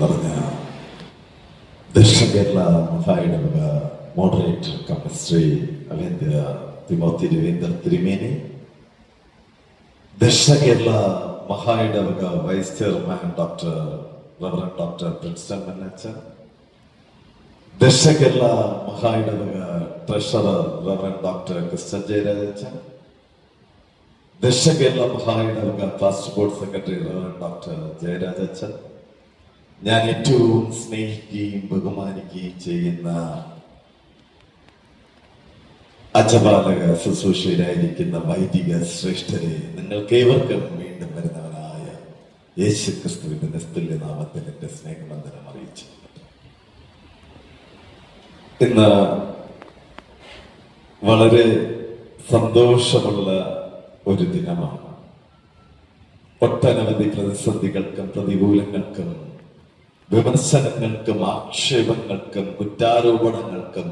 പറഞ്ഞ ദക്ഷിണ കേരള മഹായിടവക മോഡറേറ്റർ കമ്മിസ്ട്രി അവേന്ദ്ര Timothy Ravindra Thirumeni Dakshina Kerala Mahayidavaka vice chairman doctor reverend doctor Princeton Mannachan Dakshina Kerala Mahayidavaka treasurer reverend doctor Christian Jayarajan Dakshina Kerala Mahayidavaka fast board secretary reverend doctor Jayarajan ഞാൻ ഏറ്റവും സ്നേഹിക്കുകയും ബഹുമാനിക്കുകയും ചെയ്യുന്ന അജപാലക ശുശ്രൂഷയിലായിരിക്കുന്ന വൈദിക ശ്രേഷ്ഠരെ നിങ്ങൾക്ക് ഏവർക്കും വീണ്ടും വരുന്നവനായ യേശു ക്രിസ്തുവിന്റെ നിസ്തുല്യ നാമത്തിൽ എന്റെ സ്നേഹബന്ധനം അറിയിച്ചു. ഇന്ന് വളരെ സന്തോഷമുള്ള ഒരു ദിനമാണ്. ഒട്ടനവധി പ്രതിസന്ധികൾക്കും പ്രതികൂലങ്ങൾക്കും വിമർശനങ്ങൾക്കും ആക്ഷേപങ്ങൾക്കും കുറ്റാരോപണങ്ങൾക്കും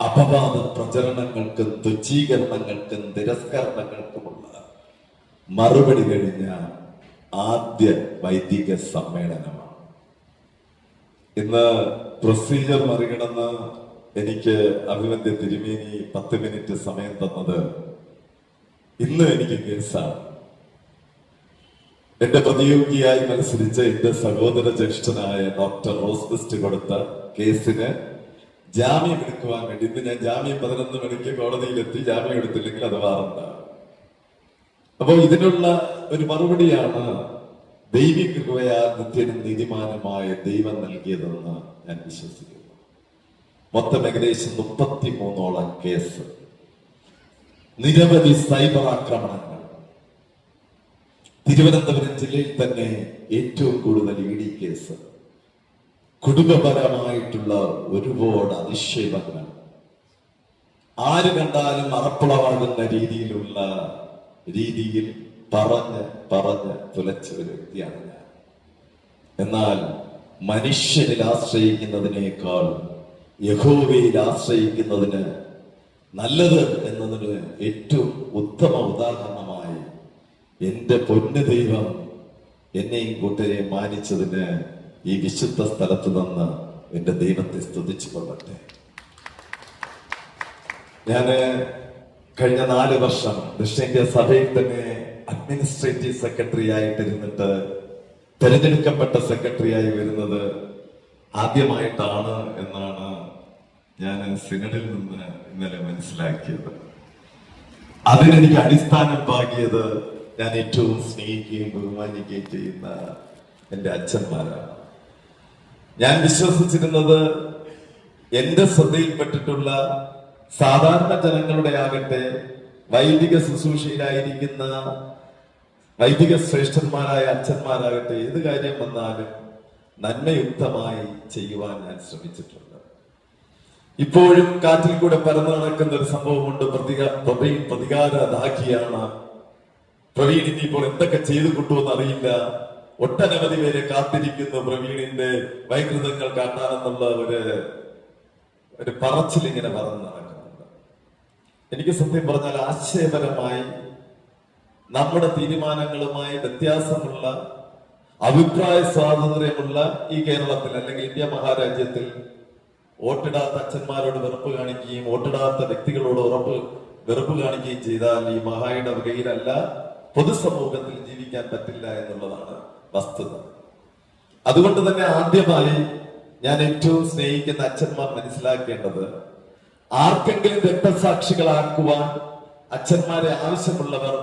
അപവാദ പ്രചരണങ്ങൾക്കും തുച്ഛീകരണങ്ങൾക്കും തിരസ്കരണങ്ങൾക്കുമുള്ള മറുപടി കഴിഞ്ഞ ആദ്യ വൈദിക സമ്മേളനമാണ്. ഇന്ന് പ്രൊസീജിയർ മറികടന്ന് എനിക്ക് അഭിനന്ദ്യ തിരുമേനി പത്ത് മിനിറ്റ് സമയം തന്നത് ഇന്ന് എനിക്ക് കേസാണ്. എന്റെ പ്രതിയോഗിയായി മത്സരിച്ച എന്റെ സഹോദര ജ്യേഷ്ഠനായ ഡോക്ടർ റോസ് റോസ്ബിസ്റ്റ് കൊടുത്ത കേസിന് ജാമ്യം എടുക്കുവാൻ വേണ്ടി ഇന്ന് ഞാൻ ജാമ്യം പതിനൊന്ന് മണിക്ക് കോടതിയിലെത്തി ജാമ്യം എടുത്തില്ലെങ്കിൽ അത് വാറണ്ടാകും അപ്പോ ഇതിനുള്ള ഒരു മറുപടിയാണ് ദൈവിക കൃപയാൽ നിത്യനും നീതിമാനമായ ദൈവം നൽകിയതെന്ന് ഞാൻ വിശ്വസിക്കുന്നു. മൊത്തം ഏകദേശം മുപ്പത്തി മൂന്നോളം കേസ്. നിരവധി സൈബർ ആക്രമണങ്ങൾ. തിരുവനന്തപുരം ജില്ലയിൽ തന്നെ ഏറ്റവും കൂടുതൽ ഇ ഡി കേസ്. കുടുംബപരമായിട്ടുള്ള ഒരുപാട് അധിക്ഷേപങ്ങൾ. ആര് കണ്ടാലും അറപ്പുളവാകുന്ന രീതിയിലുള്ള രീതിയിൽ പറഞ്ഞ് പറഞ്ഞ് തുലച്ച ഒരു വ്യക്തിയാണ് ഞാൻ. എന്നാൽ മനുഷ്യരിൽ ആശ്രയിക്കുന്നതിനേക്കാൾ യഹോവയിൽ ആശ്രയിക്കുന്നതിന് നല്ലത് എന്നതിന് ഏറ്റവും ഉത്തമ ഉദാഹരണമായി എന്റെ പൊന്നു ദൈവം എന്നെയും കൂട്ടരെയും മാനിച്ചതിന് ഈ വിശുദ്ധ സ്ഥലത്ത് നിന്ന് എന്റെ ദൈവത്തെ സ്തുതിച്ചു കൊള്ളട്ടെ. ഞാൻ കഴിഞ്ഞ നാല് വർഷം ദക്ഷിണേന്ത്യ സഭയിൽ തന്നെ അഡ്മിനിസ്ട്രേറ്റീവ് സെക്രട്ടറി ആയിട്ടിരുന്നിട്ട് തെരഞ്ഞെടുക്കപ്പെട്ട സെക്രട്ടറിയായി വരുന്നത് ആദ്യമായിട്ടാണ് എന്നാണ് ഞാൻ സിനഡിൽ നിന്ന് ഇന്നലെ മനസ്സിലാക്കിയത്. അതിനെനിക്ക് അടിസ്ഥാനം പാകിയത് ഞാൻ ഏറ്റവും സ്നേഹിക്കുകയും ബഹുമാനിക്കുകയും ചെയ്യുന്ന എന്റെ അച്ഛന്മാരാണ്. ഞാൻ വിശ്വസിച്ചിരുന്നത് എന്റെ ശ്രദ്ധയിൽപ്പെട്ടിട്ടുള്ള സാധാരണ ജനങ്ങളുടെ ആകട്ടെ വൈദിക ശുശ്രൂഷയിലായിരിക്കുന്ന വൈദിക ശ്രേഷ്ഠന്മാരായ അച്ഛന്മാരാകട്ടെ ഏത് കാര്യം വന്നാലും നന്മയുക്തമായി ചെയ്യുവാൻ ഞാൻ ശ്രമിച്ചിട്ടുണ്ട്. ഇപ്പോഴും കാറ്റിൽ കൂടെ പരന്നു നടക്കുന്ന ഒരു സംഭവമുണ്ട് പ്രതിക പ്രതികാരദാഖിയാണ് പ്രവീൺ ഇനിയിപ്പോൾ എന്തൊക്കെ ചെയ്തു കിട്ടുമെന്ന് അറിയില്ല. ഒട്ടനവധി പേരെ കാത്തിരിക്കുന്നു പ്രവീണിന്റെ വൈകൃതങ്ങൾ കാട്ടാനെന്നുള്ള ഒരു ഒരു പറച്ചിൽ ഇങ്ങനെ പറന്ന് നടക്കുന്നുണ്ട്. എനിക്ക് സത്യം പറഞ്ഞാൽ ആശയപരമായി നമ്മുടെ തീരുമാനങ്ങളുമായി വ്യത്യാസമുള്ള അഭിപ്രായ സ്വാതന്ത്ര്യമുള്ള ഈ കേരളത്തിൽ അല്ലെങ്കിൽ ഇന്ത്യ മഹാരാജ്യത്തിൽ വോട്ടിടാത്ത അച്ഛന്മാരോട് വെറുപ്പ് കാണിക്കുകയും വോട്ടിടാത്ത വ്യക്തികളോട് ഉറപ്പ് വെറുപ്പ് കാണിക്കുകയും ചെയ്താൽ ഈ മഹായുടെ വകയിലല്ല പൊതുസമൂഹത്തിൽ ജീവിക്കാൻ പറ്റില്ല എന്നുള്ളതാണ് വസ്തുത. അതുകൊണ്ട് തന്നെ ആദ്യമായി ഞാൻ ഏറ്റവും സ്നേഹിക്കുന്ന അച്ഛന്മാർ മനസ്സിലാക്കേണ്ടത് ആർക്കെങ്കിലും രക്തസാക്ഷികളാക്കുവാൻ അച്ഛന്മാരെ ആവശ്യമുള്ളവർ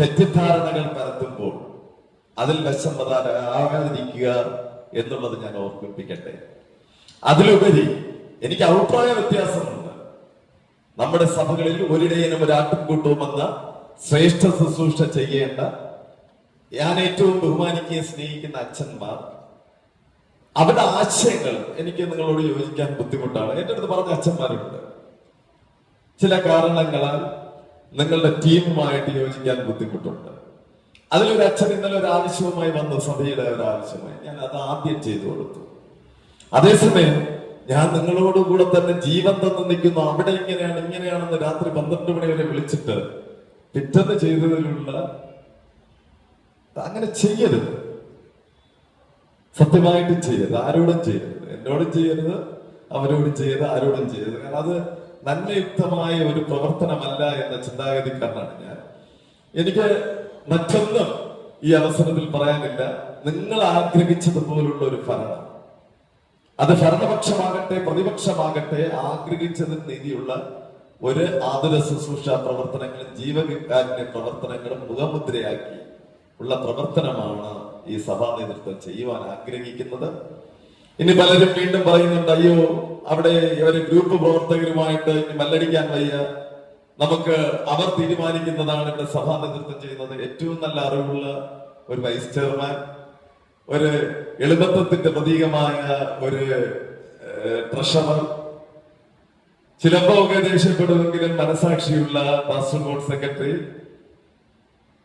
തെറ്റിദ്ധാരണകൾ പരത്തുമ്പോൾ അതിൽ വശം ആകാതിരിക്കുക എന്നുള്ളത് ഞാൻ ഓർമ്മിപ്പിക്കട്ടെ. അതിലുപരി എനിക്ക് അഭിപ്രായ വ്യത്യാസമുണ്ട്. നമ്മുടെ സഭകളിൽ ഒരിടയനും ഒരാട്ടുംകൂട്ടവും എന്ന ശ്രേഷ്ഠ ശുശ്രൂഷ ചെയ്യേണ്ട ഞാൻ ഏറ്റവും ബഹുമാനിക്കുകയും സ്നേഹിക്കുന്ന അച്ഛന്മാർ അവരുടെ ആശയങ്ങൾ എനിക്ക് നിങ്ങളോട് യോജിക്കാൻ ബുദ്ധിമുട്ടാണ്. എന്റെ അടുത്ത് പറഞ്ഞ അച്ഛന്മാരുണ്ട്. ചില കാരണങ്ങളാൽ നിങ്ങളുടെ ടീമുമായിട്ട് യോജിക്കാൻ ബുദ്ധിമുട്ടുണ്ട്. അതിലൊരു അച്ഛൻ ഇന്നലെ ഒരു ആവശ്യവുമായി വന്നു സഭയുടെ ഒരു ആവശ്യമായി ഞാൻ അത് ആദ്യം ചെയ്തു കൊടുത്തു. അതേസമയം ഞാൻ നിങ്ങളോടുകൂടെ തന്നെ ജീവൻ തന്നു നിൽക്കുന്നു. അവിടെ ഇങ്ങനെയാണ് ഇങ്ങനെയാണെന്ന് രാത്രി പന്ത്രണ്ട് മണി വരെ വിളിച്ചിട്ട് പിറ്റന്ന് ചെയ്തതിലുള്ള അങ്ങനെ ചെയ്യരുത്. സത്യമായിട്ടും ചെയ്യരുത്. ആരോടും ചെയ്യരുത്. എന്നോടും ചെയ്യരുത് അവരോടും ചെയ്യരുത് ആരോടും ചെയ്യരുത്. കാരണം അത് നന്മയുക്തമായ ഒരു പ്രവർത്തനമല്ല എന്ന ചിന്താഗതി ചിന്താഗതിക്കാരനാണ് ഞാൻ. എനിക്ക് മറ്റൊന്നും ഈ അവസരത്തിൽ പറയാനില്ല. നിങ്ങൾ ആഗ്രഹിച്ചതുപോലുള്ള ഒരു ഭരണം. അത് ഭരണപക്ഷമാകട്ടെ പ്രതിപക്ഷമാകട്ടെ ആഗ്രഹിച്ചതിന് നീതിയുള്ള ഒരു ആതുര ശുശ്രൂഷ പ്രവർത്തനങ്ങളും ജീവകാരുണ്യ പ്രവർത്തനങ്ങളും മുഖമുദ്രയാക്കി ഉള്ള പ്രവർത്തനമാണ് ഈ സഭാ നേതൃത്വം ചെയ്യുവാൻ ആഗ്രഹിക്കുന്നത്. ഇനി പലരും വീണ്ടും പറയുന്നുണ്ട് അയ്യോ അവിടെ ഒരു ഗ്രൂപ്പ് പ്രവർത്തകരുമായിട്ട് ഇനി മല്ലടിക്കാൻ വയ്യ. നമുക്ക് അവർ തീരുമാനിക്കുന്നതാണ് ഇവിടെ സഭാ നേതൃത്വം ചെയ്യുന്നത്. ഏറ്റവും നല്ല അറിവുള്ള ഒരു വൈസ് ചെയർമാൻ ഒരു എളുപ്പത്വത്തിന്റെ പ്രതീകമായ ഒരു ട്രഷറർ ചിലപ്പോ ഒക്കെ ദേഷ്യപ്പെടുമെങ്കിലും മനസാക്ഷിയുള്ള ബോർഡ് സെക്രട്ടറി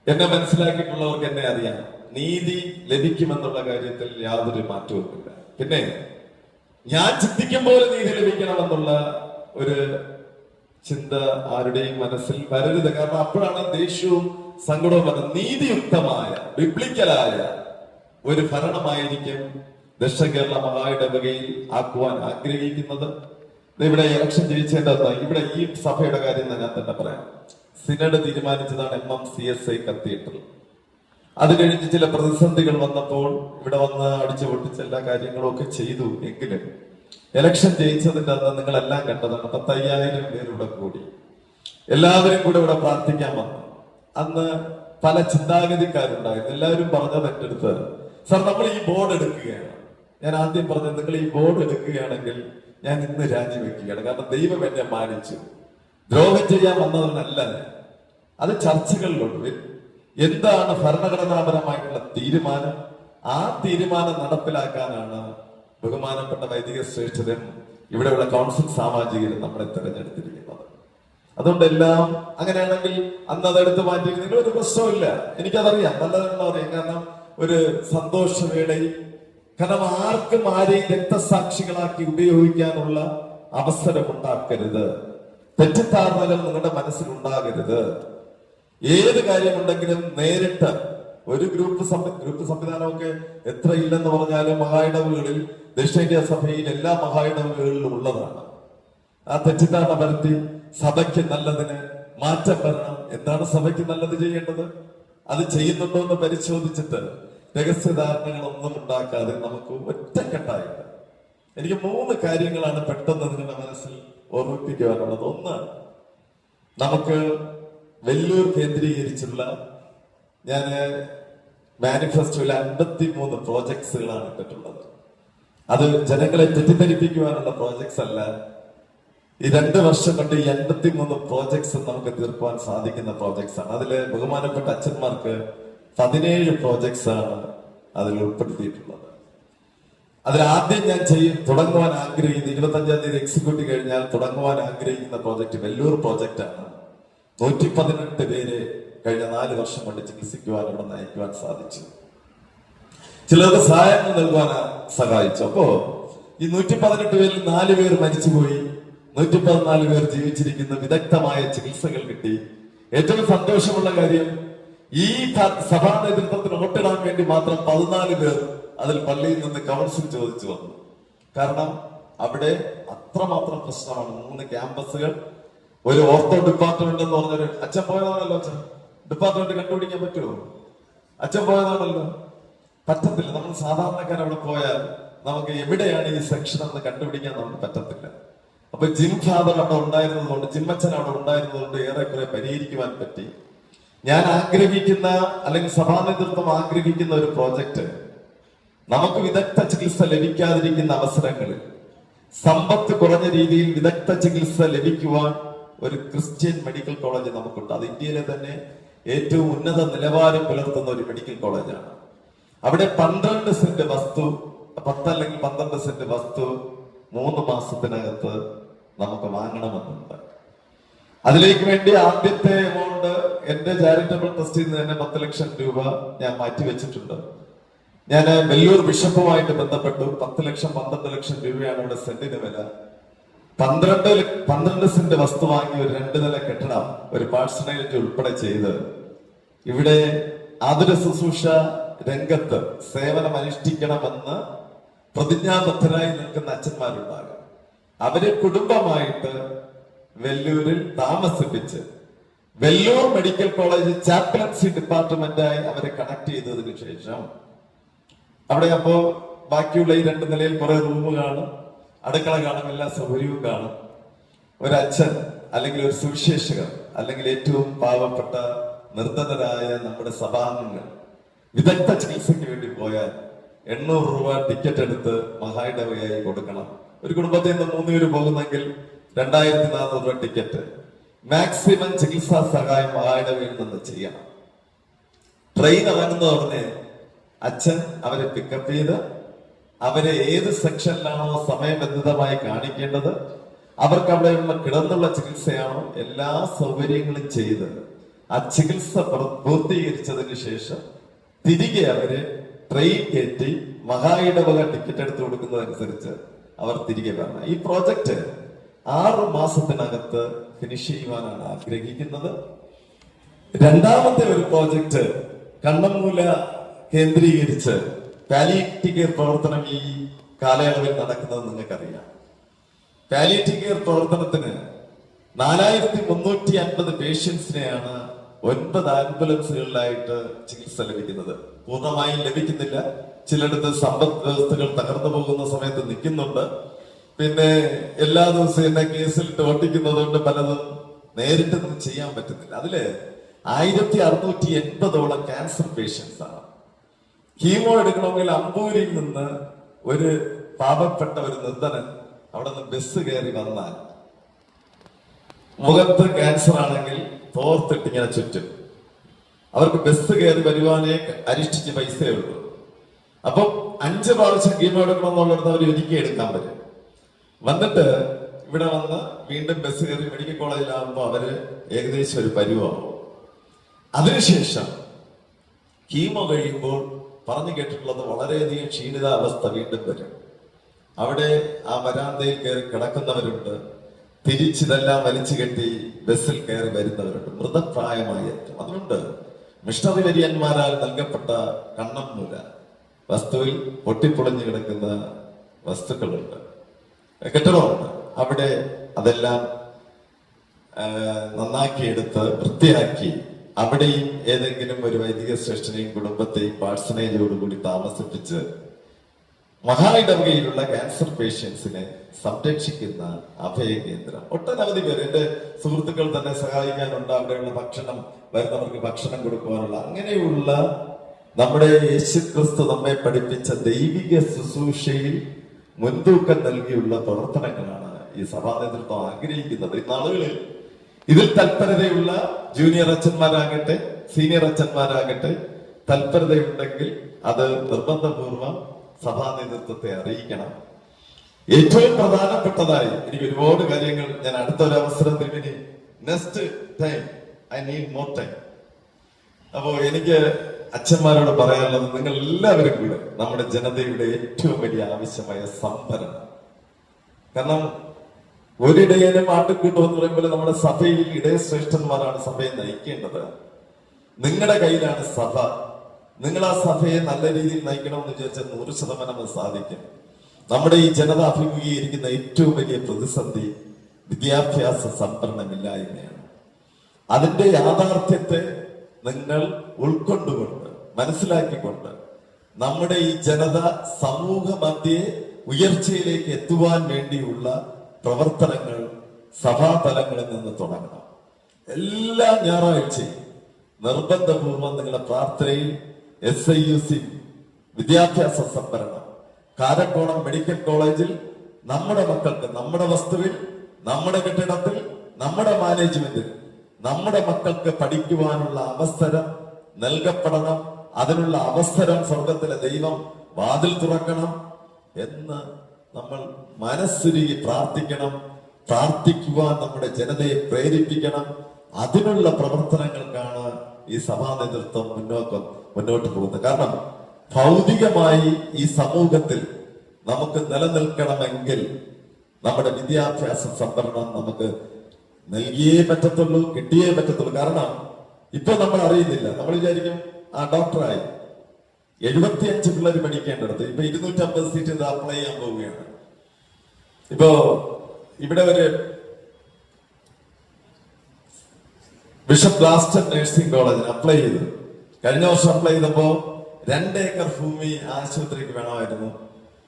എന്നെ മനസ്സിലാക്കിയിട്ടുള്ളവർക്ക് എന്നെ അറിയാം. നീതി ലഭിക്കുമെന്നുള്ള കാര്യത്തിൽ യാതൊരു മാറ്റവുമില്ല പിന്നെ ഞാൻ ചിന്തിക്കും പോലെ നീതി ലഭിക്കണമെന്നുള്ള ഒരു ചിന്ത ആരുടെയും മനസ്സിൽ വരരുത്. കാരണം അപ്പോഴാണ് ദേഷ്യവും സങ്കടവും വരുന്നത് നീതിയുക്തമായ ബിബ്ലിക്കലായ ഒരു ഭരണമായിരിക്കും ദക്ഷിണ കേരള മഹായിടവകയിൽ ആക്കുവാൻ ആഗ്രഹിക്കുന്നത്. ഇവിടെ ഇലക്ഷൻ ജയിച്ചേണ്ടത് ഇവിടെ ഈ സഭയുടെ കാര്യം തന്നെ ഞാൻ തന്നെ പറയാം. Synod തീരുമാനിച്ചതാണ് M M C S I cathedral. അത് കഴിഞ്ഞ് ചില പ്രതിസന്ധികൾ വന്നപ്പോൾ ഇവിടെ വന്ന് അടിച്ചു പൊട്ടിച്ച എല്ലാ കാര്യങ്ങളും ഒക്കെ ചെയ്തു എങ്കിലും ഇലക്ഷൻ ജയിച്ചതിന്റെ അന്ന് നിങ്ങളെല്ലാം കണ്ടതാണ് പത്തയ്യായിരം പേരുടെ കൂടി. എല്ലാവരും കൂടെ ഇവിടെ പ്രാർത്ഥിക്കാൻ വന്നു. അന്ന് പല ചിന്താഗതിക്കാരുണ്ടായിരുന്നു. എല്ലാവരും പറഞ്ഞത് എന്റെ അടുത്ത് സാർ നമ്മൾ ഈ ബോർഡ് എടുക്കുകയാണ്. ഞാൻ ആദ്യം പറഞ്ഞത് നിങ്ങൾ ഈ ബോർഡ് എടുക്കുകയാണെങ്കിൽ ഞാൻ ഇന്ന് രാജിവെക്കുകയാണ്. കാരണം ദൈവം എന്നെ മാനിച്ചു. ദ്രോഹം ചെയ്യാൻ വന്നവനല്ല ഞാൻ. അത് ചർച്ചകളിലുണ്ട്. എന്താണ് ഭരണഘടനാപരമായിട്ടുള്ള തീരുമാനം? ആ തീരുമാനം നടപ്പിലാക്കാനാണ് ബഹുമാനപ്പെട്ട വൈദിക ശ്രേഷ്ഠരും ഇവിടെയുള്ള കൗൺസിൽ സാമാജികരും നമ്മളെ തെരഞ്ഞെടുത്തിരിക്കുന്നത്. അതുകൊണ്ട് എല്ലാം അങ്ങനെയാണെങ്കിൽ അന്ന് അതെടുത്ത് മാറ്റി നിങ്ങൾ ഒരു പ്രശ്നമില്ല എനിക്കതറിയാം. നല്ലതെന്ന് പറയും. കാരണം ഒരു സന്തോഷവേളയിൽ കാരണം ആർക്കും ആരെയും രക്തസാക്ഷികളാക്കി ഉപയോഗിക്കാനുള്ള അവസരം ഉണ്ടാക്കരുത് തെറ്റിദ്ധാരണകൾ നിങ്ങളുടെ മനസ്സിൽ ഉണ്ടാകരുത് ഏത് കാര്യമുണ്ടെങ്കിലും നേരിട്ട് ഒരു ഗ്രൂപ്പ് ഗ്രൂപ്പ് സംവിധാനമൊക്കെ എത്ര ഇല്ലെന്ന് പറഞ്ഞാലും മഹായിടവുകളിൽ ദക്ഷിണേന്ത്യ സഭയിൽ എല്ലാ മഹായിടവുകളിലും ഉള്ളതാണ്. ആ തെറ്റിദ്ധാരണ വരുത്തി സഭയ്ക്ക് നല്ലതിന് മാറ്റം വരണം. എന്താണ് സഭയ്ക്ക് നല്ലത് ചെയ്യേണ്ടത്? അത് ചെയ്യുന്നുണ്ടോ എന്ന് പരിശോധിച്ചിട്ട് രഹസ്യധാരണകളൊന്നും ഉണ്ടാക്കാതെ നമുക്ക് ഒറ്റക്കെട്ടായിട്ട് എനിക്ക് മൂന്ന് കാര്യങ്ങളാണ് പെട്ടെന്ന് നിങ്ങളുടെ മനസ്സിൽ ഓർമ്മിപ്പിക്കുവാനുള്ളത്. ഒന്ന് നമുക്ക് വെല്ലൂർ കേന്ദ്രീകരിച്ചുള്ള ഞാൻ മാനിഫെസ്റ്റോയിൽ അൻപത്തി മൂന്ന് പ്രോജക്ട്സുകളാണ് ഇട്ടിട്ടുള്ളത്. അത് ജനങ്ങളെ തെറ്റിദ്ധരിപ്പിക്കുവാനുള്ള പ്രോജക്ട്സ് അല്ല. ഈ രണ്ട് വർഷം കൊണ്ട് ഈ എൺപത്തി മൂന്ന് പ്രോജക്ട്സ് നമുക്ക് തീർക്കുവാൻ സാധിക്കുന്ന പ്രോജക്ട്സ് ആണ്. അതിൽ ബഹുമാനപ്പെട്ട അച്ഛന്മാർക്ക് പതിനേഴ് പ്രോജക്ട്സ് ആണ് അതിൽ ഉൾപ്പെടുത്തിയിട്ടുള്ളത്. അതിൽ ആദ്യം ഞാൻ ചെയ്യും തുടങ്ങുവാൻ ആഗ്രഹിക്കുന്ന ഇരുപത്തി അഞ്ചാം തീയതി എക്സിക്യൂട്ട് കഴിഞ്ഞാൽ തുടങ്ങുവാൻ ആഗ്രഹിക്കുന്ന പ്രോജക്റ്റ് വെല്ലൂർ പ്രോജക്റ്റ് ആണ്. നൂറ്റി പതിനെട്ട് പേര് കഴിഞ്ഞ നാല് വർഷം കൊണ്ട് ചികിത്സിക്കുവാൻ അവിടെ നയിക്കുവാൻ സാധിച്ചു. ചിലർക്ക് സഹായങ്ങൾ നൽകുവാൻ സഹായിച്ചു. അപ്പോ ഈ നൂറ്റി പതിനെട്ട് പേരിൽ നാല് പേർ മരിച്ചുപോയി നൂറ്റി പതിനാല് പേർ ജീവിച്ചിരിക്കുന്ന. വിദഗ്ധമായ ചികിത്സകൾ കിട്ടി. ഏറ്റവും സന്തോഷമുള്ള കാര്യം ഈ സഭാ നേതൃത്വത്തിന് വോട്ടിടാൻ വേണ്ടി മാത്രം പതിനാല് പേർ അതിൽ പള്ളിയിൽ നിന്ന് കൗൺസിൽ ചോദിച്ചു വന്നു. കാരണം അവിടെ അത്രമാത്രം പ്രശ്നമാണ്. മൂന്ന് ക്യാമ്പസുകൾ ഒരു ഓർത്തോ ഡിപ്പാർട്ട്മെന്റ് എന്ന് പറഞ്ഞൊരു അച്ഛൻ പോയതാണല്ലോ അച്ഛൻ. ഡിപ്പാർട്ട്മെന്റ് കണ്ടുപിടിക്കാൻ പറ്റുമോ? അച്ഛൻ പോയതാണല്ലോ. പറ്റത്തില്ല. നമ്മൾ സാധാരണക്കാർ അവിടെ പോയാൽ നമുക്ക് എവിടെയാണ് ഈ സെക്ഷൻ എന്ന് കണ്ടുപിടിക്കാൻ നമുക്ക് പറ്റത്തില്ല. അപ്പൊ ജിം ഫാദർ അവിടെ ഉണ്ടായിരുന്നതുകൊണ്ട് ജിമ്മച്ചൻ അവിടെ ഉണ്ടായിരുന്നതുകൊണ്ട് ഏറെക്കുറെ പരിഹരിക്കുവാൻ പറ്റി. ഞാൻ ആഗ്രഹിക്കുന്ന അല്ലെങ്കിൽ സഭാ നേതൃത്വം ആഗ്രഹിക്കുന്ന ഒരു പ്രോജക്റ്റ് നമുക്ക് വിദഗ്ധ ചികിത്സ ലഭിക്കാതിരിക്കുന്ന അവസരങ്ങളിൽ സമ്പത്ത് കുറഞ്ഞ രീതിയിൽ വിദഗ്ധ ചികിത്സ ലഭിക്കുവാൻ ഒരു ക്രിസ്ത്യൻ മെഡിക്കൽ കോളേജ് നമുക്കുണ്ട്. അത് ഇന്ത്യയിലെ തന്നെ ഏറ്റവും ഉന്നത നിലവാരം പുലർത്തുന്ന ഒരു മെഡിക്കൽ കോളേജാണ്. അവിടെ പന്ത്രണ്ട് സെന്റ് വസ്തു പത്ത് അല്ലെങ്കിൽ പന്ത്രണ്ട് സെന്റ് വസ്തു മൂന്ന് മാസത്തിനകത്ത് നമുക്ക് വാങ്ങണമെന്നുണ്ട്. അതിലേക്ക് വേണ്ടി ആദ്യത്തെ എമൗണ്ട് എന്റെ ചാരിറ്റബിൾ ട്രസ്റ്റിൽ നിന്ന് തന്നെ പത്ത് ലക്ഷം രൂപ ഞാൻ മാറ്റി വെച്ചിട്ടുണ്ട്. ഞാൻ വെല്ലൂർ ബിഷപ്പുമായിട്ട് ബന്ധപ്പെട്ടു. പത്ത് ലക്ഷം പന്ത്രണ്ട് ലക്ഷം രൂപയാണ് ഇവിടെ സെന്റിന് വില. പന്ത്രണ്ട് പന്ത്രണ്ട് സെന്റ് വസ്തു വാങ്ങി ഒരു രണ്ട് നില കെട്ടിടം ഒരു പാഴ്സണേജ് ഉൾപ്പെടെ ചെയ്ത്. ഇവിടെ ആതുര ശുശ്രൂഷ രംഗത്ത് സേവനം അനുഷ്ഠിക്കണമെന്ന് പ്രതിജ്ഞാബദ്ധരായി നിൽക്കുന്ന അച്ഛന്മാരുണ്ടാകും. അവരെ കുടുംബമായിട്ട് വെല്ലൂരിൽ താമസിപ്പിച്ച് വെല്ലൂർ മെഡിക്കൽ കോളേജ് ചാപ്ലൻസി ഡിപ്പാർട്ട്മെന്റായി അവരെ കണക്ട് ചെയ്തതിന് ശേഷം അവിടെ അപ്പോ ബാക്കിയുള്ള ഈ രണ്ട് നിലയിൽ കുറെ റൂം കാണും. അടുക്കള കാണും എല്ലാ സൗകര്യവും കാണും. ഒരച്ഛൻ അല്ലെങ്കിൽ ഒരു സുവിശേഷകർ അല്ലെങ്കിൽ ഏറ്റവും പാവപ്പെട്ട നിർദ്ധനരായ നമ്മുടെ സഭാംഗങ്ങൾ വിദഗ്ധ ചികിത്സയ്ക്ക് വേണ്ടി പോയാൽ എണ്ണൂറ് രൂപ ടിക്കറ്റ് എടുത്ത് മഹായിടവയായി കൊടുക്കണം. ഒരു കുടുംബത്തിൽ നിന്ന് മൂന്ന് പേര് പോകുന്നെങ്കിൽ രണ്ടായിരത്തി നാനൂറ് രൂപ ടിക്കറ്റ് മാക്സിമം ചികിത്സാ സഹായം മഹായിടവയിൽ നിന്ന് ചെയ്യണം? ട്രെയിൻ ഇറങ്ങുന്ന ഉടനെ അച്ഛൻ അവരെ പിക്കപ്പ് ചെയ്ത് അവരെ ഏത് സെക്ഷനിലാണോ സമയബന്ധിതമായി കാണിക്കേണ്ടത് അവർക്ക് അവിടെയുള്ള കിടന്നുള്ള ചികിത്സയാണോ എല്ലാ സൗകര്യങ്ങളും ചെയ്ത് ആ ചികിത്സ പൂർ- പൂർത്തീകരിച്ചതിന് ശേഷം തിരികെ അവരെ ട്രെയിൻ കയറ്റി മഹായിടവക ടിക്കറ്റ് എടുത്തു കൊടുക്കുന്നതനുസരിച്ച് അവർ തിരികെ വരണം. ഈ പ്രോജക്റ്റ് ആറ് മാസത്തിനകത്ത് ഫിനിഷ് ചെയ്യുവാനാണ് ആഗ്രഹിക്കുന്നത്. രണ്ടാമത്തെ ഒരു പ്രോജക്റ്റ് കണ്ണമൂല കേന്ദ്രീകരിച്ച് പാലിയേറ്റീവ് കെയർ പ്രവർത്തനം ഈ കാലയളവിൽ നടക്കുന്നത് നിങ്ങൾക്കറിയാം. പാലിയേറ്റീവ് കെയർ പ്രവർത്തനത്തിന് നാലായിരത്തി മുന്നൂറ്റി അൻപത് പേഷ്യൻസിനെയാണ് ഒൻപത് ആംബുലൻസുകളിലായിട്ട് ചികിത്സ ലഭിക്കുന്നത്. പൂർണമായും ലഭിക്കുന്നില്ല. ചിലയിടത്ത് സമ്പദ് വ്യവസ്ഥകൾ തകർന്നു പോകുന്ന സമയത്ത് നിൽക്കുന്നുണ്ട്. പിന്നെ എല്ലാ ദിവസവും എന്നെ കേസിലിട്ട് തോട്ടിക്കുന്നത് കൊണ്ട് പലതും നേരിട്ട് ഒന്നും ചെയ്യാൻ പറ്റുന്നില്ല. അതിൽ ആയിരത്തി അറുന്നൂറ്റി എൺപതോളം ക്യാൻസർ പേഷ്യൻസ് ആണ്. ഹീമോ എടുക്കണമെങ്കിൽ അമ്പൂരിൽ നിന്ന് ഒരു പാപപ്പെട്ട ഒരു നിർദ്ധനൻ അവിടെ നിന്ന് ബസ് കയറി വന്നാൽ മുഖത്ത് ക്യാൻസർ ആണെങ്കിൽ തോർത്തിട്ട് ഇങ്ങനെ ചുറ്റും. അവർക്ക് ബസ് കയറി വരുവാനേ അരിഷ്ടിച്ച് പൈസയേ ഉള്ളൂ. അപ്പം അഞ്ച് പ്രാവശ്യം ഹീമോ എടുക്കണം എന്നുള്ളിടത്ത് അവർ ഒരിക്കലും എടുക്കാൻ പറ്റും വന്നിട്ട് ഇവിടെ വന്ന് വീണ്ടും ബസ് കയറി മെഡിക്കൽ കോളേജിലാകുമ്പോൾ അവർ ഏകദേശം ഒരു പരുവാകും. അതിനുശേഷം കീമോ കഴിയുമ്പോൾ പറഞ്ഞു കേട്ടിട്ടുള്ളത് വളരെയധികം ക്ഷീണിതാവസ്ഥ വീണ്ടും വരും. അവിടെ ആ വരാന്തയിൽ കയറി കിടക്കുന്നവരുണ്ട്. തിരിച്ചിതെല്ലാം വലിച്ചു കെട്ടി ബസ്സിൽ കയറി വരുന്നവരുണ്ട്. മൃതപ്രായമായി എത്തും. അതുകൊണ്ട് മിഷണറി വര്യന്മാരാൽ നൽകപ്പെട്ട മൂല വസ്തുവിൽ പൊട്ടിപ്പൊളിഞ്ഞു കിടക്കുന്ന വസ്തുക്കളുണ്ട്. കെട്ടിടമുണ്ട് അവിടെ അതെല്ലാം നന്നാക്കി നന്നാക്കിയെടുത്ത് വൃത്തിയാക്കി അവിടെയും ഏതെങ്കിലും ഒരു വൈദിക ശ്രേഷ്ഠനെയും കുടുംബത്തെയും പാഴ്സനേജോടുകൂടി താമസിപ്പിച്ച് മഹായിടവകയിലുള്ള ക്യാൻസർ പേഷ്യൻസിനെ സംരക്ഷിക്കുന്ന അഭയ കേന്ദ്രം ഒട്ടനവധി പേര്. എന്റെ സുഹൃത്തുക്കൾ തന്നെ സഹായിക്കാനുണ്ട് അവിടെയുള്ള ഭക്ഷണം വരുന്നവർക്ക് ഭക്ഷണം കൊടുക്കുവാനുള്ള അങ്ങനെയുള്ള നമ്മുടെ യേശുക്രിസ്തു നമ്മെ പഠിപ്പിച്ച ദൈവിക ശുശ്രൂഷയിൽ മുൻതൂക്കം നൽകിയുള്ള പ്രവർത്തനങ്ങളാണ് ഈ സഭാ നേതൃത്വം ആഗ്രഹിക്കുന്നത് നാളുകളിൽ ഇതിൽ തൽപരതയുള്ള ജൂനിയർ അച്ഛന്മാരാകട്ടെ സീനിയർ അച്ഛന്മാരാകട്ടെ തൽപരതയുണ്ടെങ്കിൽ അത് നിർബന്ധപൂർവം സഭാ നേതൃത്വത്തെ അറിയിക്കണം. ഏറ്റവും പ്രധാനപ്പെട്ടതായി എനിക്ക് ഒരുപാട് കാര്യങ്ങൾ ഞാൻ അടുത്ത ഒരു അവസരം തിരുവിനി next time I need more time അപ്പോ എനിക്ക് അച്ഛന്മാരോട് പറയാനുള്ളത് നിങ്ങൾ എല്ലാവരും കൂടെ നമ്മുടെ ജനതയുടെ ഏറ്റവും വലിയ ആവശ്യമായ സംഭരണം. കാരണം ഒരിടയനും ആട്ടുകൂട്ടം എന്ന് പറയുമ്പോൾ നമ്മുടെ സഭയിൽ ഇടയശ്രേഷ്ഠന്മാരാണ് സഭയെ നയിക്കേണ്ടത്. നിങ്ങളുടെ കയ്യിലാണ് സഭ. നിങ്ങൾ ആ സഭയെ നല്ല രീതിയിൽ നയിക്കണമെന്ന് വിചാരിച്ചാൽ നൂറ് ശതമാനം അത് സാധിക്കും. നമ്മുടെ ഈ ജനത അഭിമുഖീകരിക്കുന്ന ഏറ്റവും വലിയ പ്രതിസന്ധി വിദ്യാഭ്യാസ സംഭരണമില്ലായ്മയാണ്. അതിന്റെ യാഥാർത്ഥ്യത്തെ നിങ്ങൾ ഉൾക്കൊണ്ടുകൊണ്ട് മനസ്സിലാക്കിക്കൊണ്ട് നമ്മുടെ ഈ ജനത സമൂഹ മധ്യേ ഉയർച്ചയിലേക്ക് എത്തുവാൻ വേണ്ടിയുള്ള പ്രവർത്തനങ്ങൾ സഭാതലങ്ങളിൽ നിന്ന് തുടങ്ങണം. എല്ലാ ഞായറാഴ്ചയും നിർബന്ധപൂർവം നിങ്ങളുടെ പ്രാർത്ഥനയിൽ എസ് ഐ യു സി വിദ്യാഭ്യാസ സംഭരണം കാരക്കോണം മെഡിക്കൽ കോളേജിൽ നമ്മുടെ മക്കൾക്ക് നമ്മുടെ വസ്തുവിൽ നമ്മുടെ കെട്ടിടത്തിൽ നമ്മുടെ മാനേജ്മെന്റിൽ നമ്മുടെ മക്കൾക്ക് പഠിക്കുവാനുള്ള അവസരം നൽകപ്പെടണം. അതിനുള്ള അവസരം സ്വർഗത്തിലെ ദൈവം വാതിൽ തുറക്കണം എന്ന് നമ്മൾ മനസ്സുരുകി പ്രാർത്ഥിക്കണം. പ്രാർത്ഥിക്കുവാൻ നമ്മുടെ ജനതയെ പ്രേരിപ്പിക്കണം. അതിനുള്ള പ്രവർത്തനങ്ങൾക്കാണ് ഈ സഭാ നേതൃത്വം മുന്നോട്ട് മുന്നോട്ട് പോകുന്നത്. കാരണം ഭൗതികമായി ഈ സമൂഹത്തിൽ നമുക്ക് നിലനിൽക്കണമെങ്കിൽ നമ്മുടെ വിദ്യാഭ്യാസ സംവരണം നമുക്ക് നൽകിയേ പറ്റത്തുള്ളൂ കിട്ടിയേ പറ്റത്തുള്ളൂ. കാരണം ഇപ്പൊ നമ്മൾ അറിയുന്നില്ല. നമ്മൾ വിചാരിക്കും ആ ഡോക്ടറായി. എഴുപത്തി അഞ്ച് പിള്ളേർ പഠിക്കേണ്ടത് ഇപ്പൊ ഇരുന്നൂറ്റമ്പത് സീറ്റ് ഇത് അപ്ലൈ ചെയ്യാൻ പോവുകയാണ്. ഇപ്പോ ഇവിടെ ഒരു ബിഷപ്പ് ബ്ലാസ്റ്റർ നഴ്സിംഗ് കോളേജിന് അപ്ലൈ ചെയ്തു. കഴിഞ്ഞ വർഷം അപ്ലൈ ചെയ്തപ്പോ രണ്ട് ഏക്കർ ഭൂമി ആശുപത്രിക്ക് വേണമായിരുന്നു.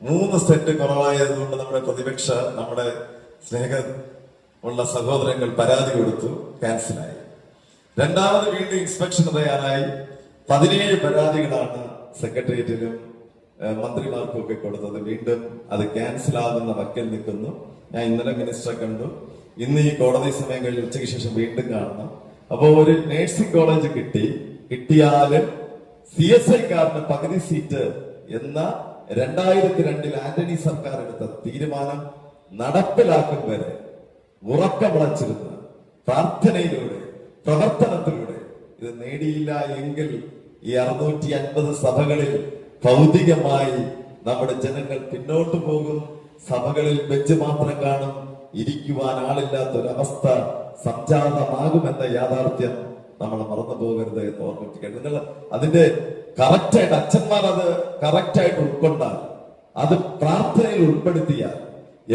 മൂന്ന് സെറ്റ് കുറവായതുകൊണ്ട് നമ്മുടെ പ്രതിപക്ഷ നമ്മുടെ സ്നേഹ ഉള്ള സഹോദരങ്ങൾ പരാതി കൊടുത്തു ക്യാൻസലായി രണ്ടാമത് വീണ്ടും ഇൻസ്പെക്ഷൻ തയ്യാറായി. പതിനേഴ് പരാതികളാണ് സെക്രട്ടേറിയറ്റിലും മന്ത്രിമാർക്കും ഒക്കെ കൊടുത്തത്. വീണ്ടും അത് ക്യാൻസൽ ആകുന്ന വക്കൽ നിൽക്കുന്നു. ഞാൻ ഇന്നലെ മിനിസ്റ്ററെ കണ്ടു. ഇന്ന് ഈ കോടതി സമയം കഴിഞ്ഞ് ഉച്ചയ്ക്ക് ശേഷം വീണ്ടും കാണണം. അപ്പോൾ ഒരു നേഴ്സിംഗ് കോളേജ് കിട്ടി. കിട്ടിയാലും സി എസ് ഐക്കാരന് പകുതി സീറ്റ് എന്ന രണ്ടായിരത്തി രണ്ടിൽ ആന്റണി സർക്കാർ എടുത്ത തീരുമാനം നടപ്പിലാക്കും വരെ ഉറക്കമുളച്ചിരുന്ന പ്രാർത്ഥനയിലൂടെ പ്രവർത്തനത്തിലൂടെ ഇത് നേടിയില്ല എങ്കിൽ ഈ അറുന്നൂറ്റി അൻപത് സഭകളിൽ ഭൗതികമായി നമ്മുടെ ജനങ്ങൾ പിന്നോട്ട് പോകും. സഭകളിൽ വെച്ച് മാത്രം കാണും. ഇരിക്കുവാൻ ആളില്ലാത്ത ഒരവസ്ഥ സംജാതമാകുമെന്ന യാഥാർത്ഥ്യം നമ്മൾ മറന്നു പോകരുത് എന്ന് ഓർമ്മിപ്പിക്കണം നിങ്ങൾ അതിന്റെ കറക്റ്റായിട്ട് അച്ഛന്മാർ അത് കറക്റ്റായിട്ട് ഉൾക്കൊണ്ടാൽ അത് പ്രാർത്ഥനയിൽ ഉൾപ്പെടുത്തിയാൽ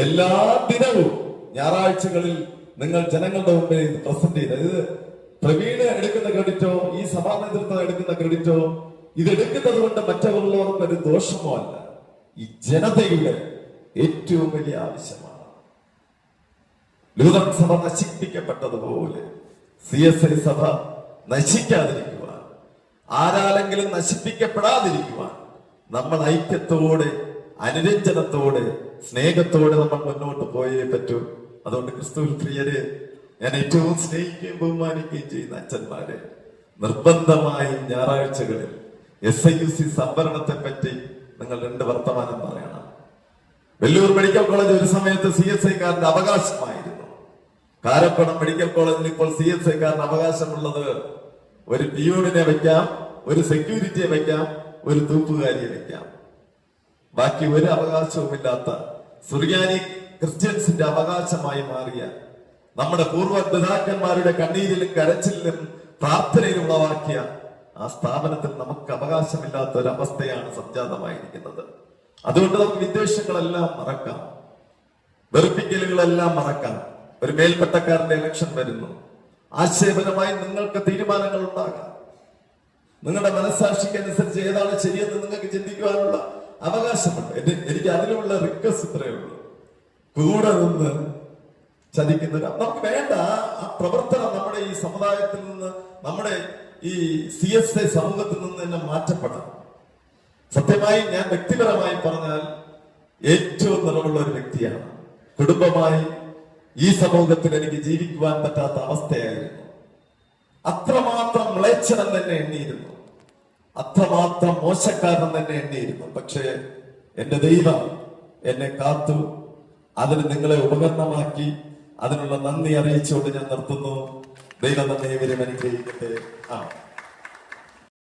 എല്ലാ ദിനവും ഞായറാഴ്ചകളിൽ നിങ്ങൾ ജനങ്ങളുടെ മുമ്പിൽ പ്രസന്റ് ചെയ്ത് ഇത് പ്രവീണ് എടുക്കുന്ന ക്രെഡിറ്റോ ഈ സഭാ നേതൃത്വം എടുക്കുന്ന ക്രെഡിറ്റോ ഇത് എടുക്കുന്നത് കൊണ്ട് മറ്റുള്ളവർക്ക് ഒരു ദോഷമോ അല്ല. ഈ ജനതയുടെ ഏറ്റവും വലിയ ആവശ്യമാണ്. ലൂതൻ സഭ നശിപ്പിക്കപ്പെട്ടതുപോലെ സി എസ് ഐ സഭ നശിക്കാതിരിക്കുവാൻ ആരാലെങ്കിലും നശിപ്പിക്കപ്പെടാതിരിക്കുവാൻ നമ്മൾ ഐക്യത്തോടെ അനുരഞ്ജനത്തോടെ സ്നേഹത്തോടെ നമ്മൾ മുന്നോട്ട് പോയേ പറ്റൂ. അതുകൊണ്ട് ക്രിസ്തുവിൽ പ്രിയരെ ഞാൻ ഏറ്റവും സ്നേഹിക്കുകയും ബഹുമാനിക്കുകയും ചെയ്യുന്ന അച്ഛന്മാരെ നിർബന്ധമായി ഞായറാഴ്ചകളിൽ എസ് ഐ യു സി സംവരണത്തെ പറ്റി നിങ്ങൾ രണ്ട് വർത്തമാനം പറയണം. വെല്ലൂർ മെഡിക്കൽ കോളേജ് ഒരു സമയത്ത് സി എസ് ഐക്കാരന്റെ അവകാശമായിരുന്നു. കാരപ്പണം മെഡിക്കൽ കോളേജിൽ ഇപ്പോൾ സി എസ് ഐക്കാരന് അവകാശമുള്ളത് ഒരു പിയൂണിനെ വെക്കാം ഒരു സെക്യൂരിറ്റിയെ വെക്കാം ഒരു തൂപ്പുകാരിയെ വെക്കാം. ബാക്കി ഒരു അവകാശവുമില്ലാത്ത സുറിയാനി ക്രിസ്ത്യൻസിന്റെ അവകാശമായി മാറിയ നമ്മുടെ പൂർവ പിതാക്കന്മാരുടെ കണ്ണീരിലും കരച്ചിലും പ്രാർത്ഥനയിലും ഉളവാക്കിയ ആ സ്ഥാപനത്തിൽ നമുക്ക് അവകാശമില്ലാത്ത ഒരു അവസ്ഥയാണ് സംജാതമായിരിക്കുന്നത്. അതുകൊണ്ട് നമുക്ക് വിദ്വേഷങ്ങളെല്ലാം മറക്കാം. വെറുപ്പിക്കലുകളെല്ലാം മറക്കാം. ഒരു മേൽപ്പെട്ടക്കാരന്റെ ഇലക്ഷൻ വരുന്നു. ആശയപരമായി നിങ്ങൾക്ക് തീരുമാനങ്ങൾ ഉണ്ടാകാം നിങ്ങളുടെ മനസ്സാക്ഷിക്ക് അനുസരിച്ച് ഏതാണ് ശരിയെന്ന് നിങ്ങൾക്ക് ചിന്തിക്കുവാനുള്ള അവകാശമുണ്ട്. എനിക്ക് അതിനുള്ള റിക്വസ്റ്റ് ഇത്രയേ ഉള്ളൂ. കൂടെ നിന്ന് ചതിക്കുന്ന നമുക്ക് വേണ്ട. ആ പ്രവർത്തനം നമ്മുടെ ഈ സമുദായത്തിൽ നിന്ന് നമ്മുടെ ഈ സി എസ് ഐ സമൂഹത്തിൽ നിന്ന് തന്നെ മാറ്റപ്പെടാം സത്യമായി ഞാൻ വ്യക്തിപരമായി പറഞ്ഞാൽ ഏറ്റവും നിറവുള്ള ഒരു വ്യക്തിയാണ്. കുടുംബമായി ഈ സമൂഹത്തിൽ എനിക്ക് ജീവിക്കുവാൻ പറ്റാത്ത അവസ്ഥയായിരുന്നു. അത്രമാത്രം മ്ലേച്ഛനം തന്നെ എണ്ണിയിരുന്നു. അത്രമാത്രം മോശക്കാരൻ തന്നെ എണ്ണിയിരുന്നു. പക്ഷേ എന്റെ ദൈവം എന്നെ കാത്തു. അതിന് നിങ്ങളെ ഉപകരണമാക്കി അതിനുള്ള നന്ദി അറിയിച്ചുകൊണ്ട് ഞാൻ നിർത്തുന്നു. ദൈവം നന്ദി അനുഗ്രഹിക്കട്ടെ ആ